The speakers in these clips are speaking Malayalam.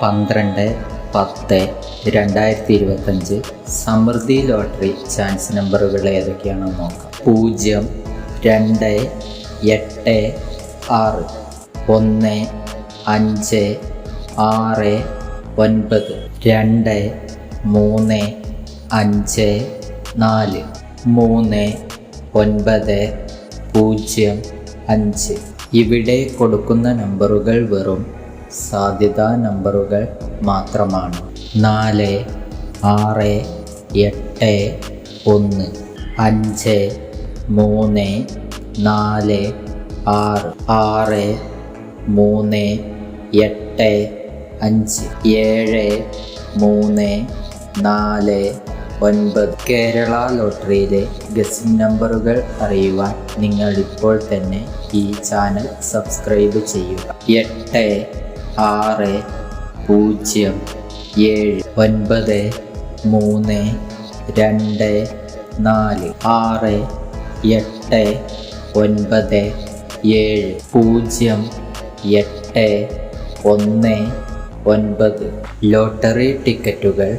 പന്ത്രണ്ട് പത്ത് രണ്ടായിരത്തി ഇരുപത്തഞ്ച് സമൃദ്ധി ലോട്ടറി ചാൻസ് നമ്പറുകൾ ഏതൊക്കെയാണെന്ന് നോക്കാം. പൂജ്യം രണ്ട് എട്ട് ആറ് ഒന്ന് അഞ്ച് ആറ് ഒൻപത് രണ്ട് മൂന്ന് അഞ്ച് നാല് മൂന്ന് ഒൻപത് പൂജ്യം അഞ്ച്. ഇവിടെ കൊടുക്കുന്ന നമ്പറുകൾ വെറും സാധ്യതാ നമ്പറുകൾ മാത്രമാണ്. നാല് ആറ് എട്ട് ഒന്ന് അഞ്ച് മൂന്ന് നാല് ആറ് ആറ് മൂന്ന് എട്ട് അഞ്ച് ഏഴ് മൂന്ന് നാല് ഒൻപത് കേരള ലോട്ടറിയിലെ ഗസിംഗ് നമ്പറുകൾ അറിയുവാൻ നിങ്ങൾ ഇപ്പോൾ തന്നെ ഈ ചാനൽ സബ്സ്ക്രൈബ് ചെയ്യുക. എട്ട് ആറ് പൂജ്യം ഏഴ് ഒൻപത് മൂന്ന് രണ്ട് നാല് ആറ് എട്ട് ഒൻപത് ഏഴ് പൂജ്യം എട്ട് ഒന്ന് ഒൻപത്. ലോട്ടറി ടിക്കറ്റുകൾ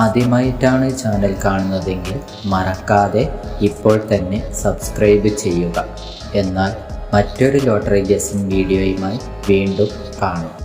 ആദ്യമായിട്ടാണ് ചാനൽ കാണുന്നതെങ്കിൽ മറക്കാതെ ഇപ്പോൾ തന്നെ സബ്സ്ക്രൈബ് ചെയ്യുക. എന്നാൽ മറ്റൊരു ലോട്ടറി ഗസിംഗ് വീഡിയോയുമായി വീണ്ടും കാണും.